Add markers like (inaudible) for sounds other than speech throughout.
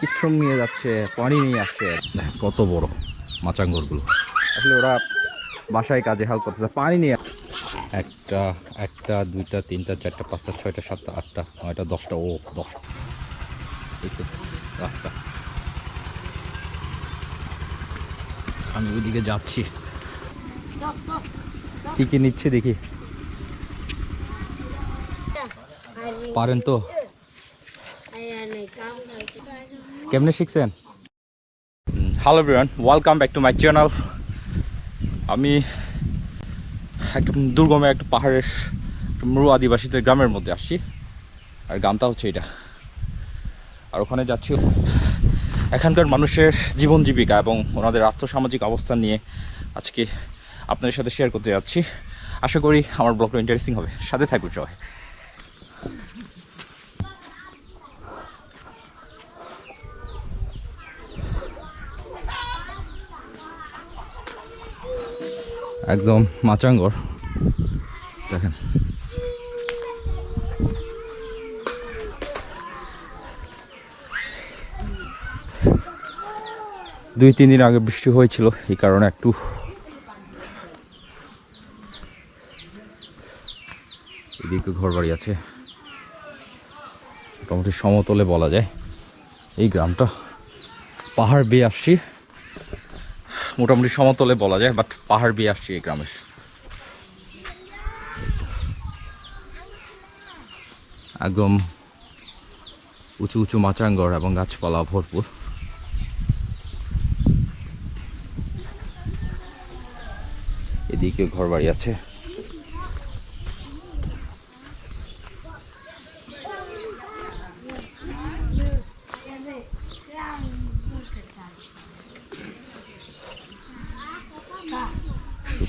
কিচ্ছম নিয়ে যাচ্ছে পানি নিয়ে আসছে। কত বড় মাচাঙ্গরগুলো। আসলে ওরা বাসায় কাজে হাল করতেছে পানি নিয়ে একটা একটা দুইটা তিনটা চারটা পাঁচটা ছয়টা সাতটা আটটা নয়টা দশটা ও দশটা। এই তো রাস্তা। আমি ওইদিকে যাচ্ছি। কি কি নিচ্ছে দেখি। পারেন তো? কেমনে শিখছেন? Hello everyone welcome back to my channel আমি একদম দুর্গমে একটা পাহাড়ের মরু আদিবাসীদের গ্রামের মধ্যে আসছি। আর গ্রামটা হচ্ছে এটা। আর ওখানে যাচ্ছি। এখানকার মানুষের জীবন জীবিকা এবং ওনাদের আর্থসামাজিক অবস্থান নিয়ে আজকে আপনাদের সাথে শেয়ার করতে যাচ্ছি। আশা করি আমার ব্লগটা ইন্টারেস্টিং হবে। সাথে থাকবে সবাই। একদম মাচাঙ্গর। দেখেন। দুই, তিন দিন আগে বৃষ্টি হয়েছিল, এই কারণে একটু এদিকে ঘর বাড়ি আছে। মোটামুটি সমতলে বলা যায়। এই গ্রামটা পাহাড় বেয়ে আসছি। মোটামুটি সমতলে বলা যায় বাট পাহাড় বিয়ে আসছি এই গ্রামের একদম উঁচু উঁচু মাচাঙ্গর এবং গাছপালা ভরপুর। এদিকে ঘর বাড়ি আছে।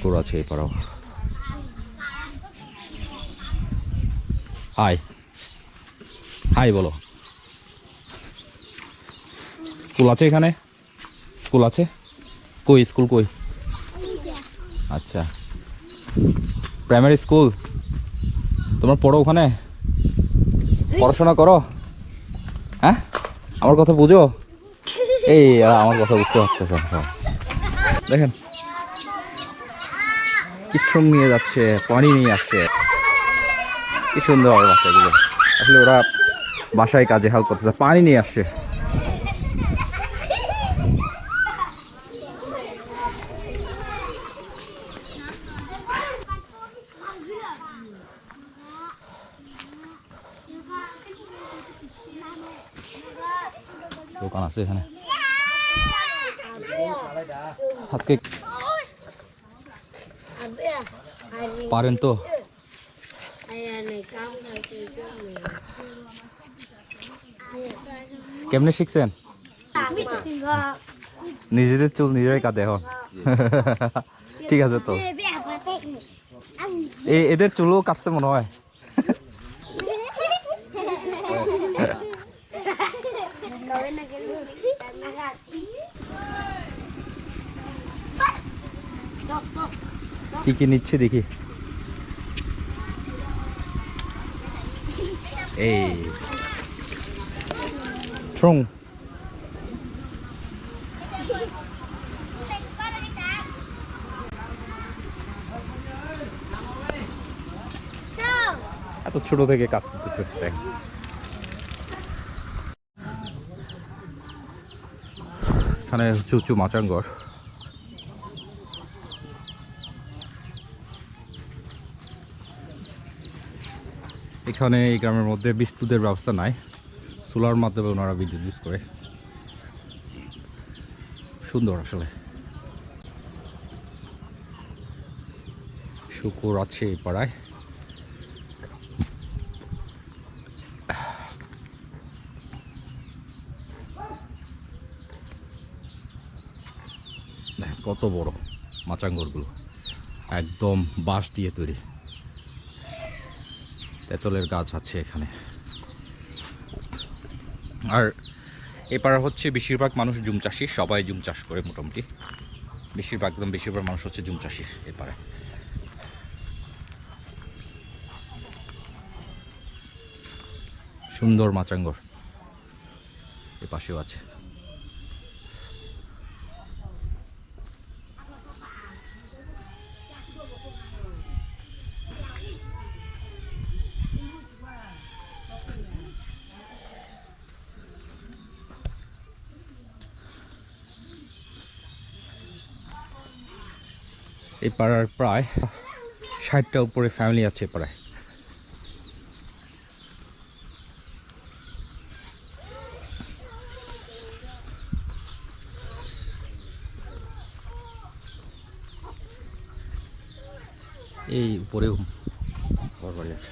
শুকর আছে এই পাড়াও। হাই। হাই বলো। স্কুল আছে এখানে? স্কুল আছে? কই, স্কুল কই? আচ্ছা। Primary school? তোমরা পড়ো ওখানে? পড়াশোনা করো? হ্যাঁ? আমার কথা বুঝো? এই, আমার কথা বুঝতে পারছ। দেখেন। কিচ্ছম নিয়ে যাচ্ছে পানি নিয়ে আসছে। কি সুন্দর বাচ্চাগুলো। আসলে ওরা বাসায় কাজে হাল করতেছে পানি নিয়ে আসছে। দোকান আছে এখানে। আজকে পারেন তো। কেমনে শিখছেন? নিজেদের চুল নিজেরাই কাটে এখন। ঠিক আছে তো। এ এদের চুলও কাটছে মনে হয়। (laughs) কি কি নিচ্ছে দেখি। এই। ট্রং এত ছোট থেকে কাজ করতেছে। এখানে উঁচু উঁচু মাচাঙ্গর। এখানে এই গ্রামের মধ্যে বিদ্যুতের ব্যবস্থা নাই। সোলার মাধ্যমে ওনারা বিদ্যুৎ ইউজ করে। সুন্দর আসলে। শুকুর আছে এই পাড়ায়। কত বড় মাচাঙ্গরগুলো। একদম বাঁশ দিয়ে তৈরি। তেঁতুলের গাছ আছে এখানে। আর এপাড়া হচ্ছে বেশিরভাগ মানুষ জুম চাষি, সবাই জুম চাষ করে মোটামুটি। বেশিরভাগ, একদম বেশিরভাগ মানুষ হচ্ছে জুম চাষি এপারে সুন্দর মাচাঙ্গর এ পাশেও আছে। এই পাড়ার প্রায় ষাটটা উপরে ফ্যামিলি আছে প্রায় এই উপরেও ঘর বাড়ি আছে।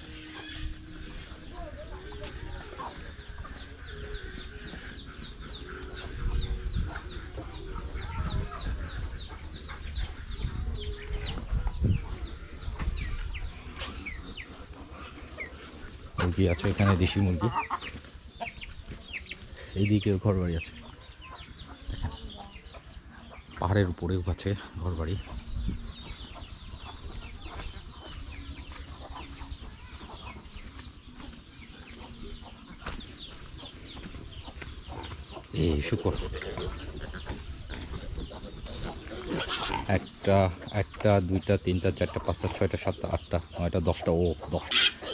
মুরগি আছে, এখানে দেশি মুরগি। এইদিকে ঘর বাড়ি আছে। পাহাড়ের উপরেও আছে ঘর বাড়ি এই শুকর। একটা একটা, দুইটা, তিনটা, চারটা, পাঁচটা, ছয়টা, সাতটা, আটটা, নয়টা, দশটা, ও দশ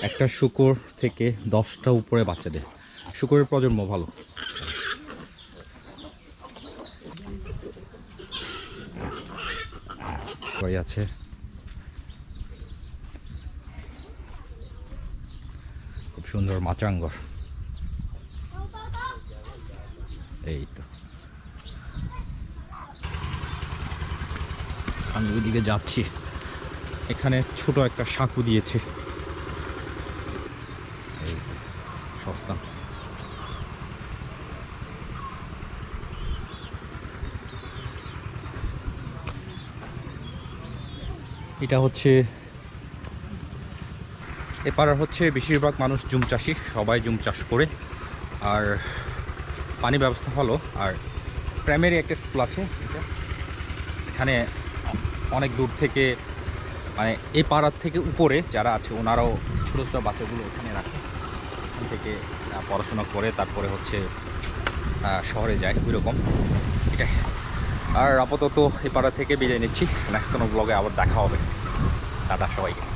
একটা শুকর থেকে দশটা উপরে বাচ্চা দেয় শুকরের প্রজন্ম ভালো। আছে। খুব সুন্দর মাচাঙ্গর। এই তো আমি ওইদিকে যাচ্ছি। এখানে ছোট একটা সাঁকু দিয়েছে এই তো, সস্তা এটা হচ্ছে এপাড়ার হচ্ছে বেশিরভাগ মানুষ জুম চাষি, সবাই জুম চাষ করে। আর পানি ব্যবস্থা ভালো। আর প্রাইমারি একটা স্কুল আছে এটা। এখানে অনেক দূর থেকে মানে এই পাড়ার থেকে উপরে যারা আছে, ওনারাও ছোটো ছোটো বাচ্চাগুলো ওখানে রাখে। ওখান থেকে পড়াশোনা করে, তারপরে হচ্ছে শহরে যায় ওই রকম এটাই আর আপাতত এপাড়া পাড়া থেকে বিদায় নিচ্ছি। নেক্সট কোনো ব্লগে আবার দেখা হবে। টাটা সবাইকে।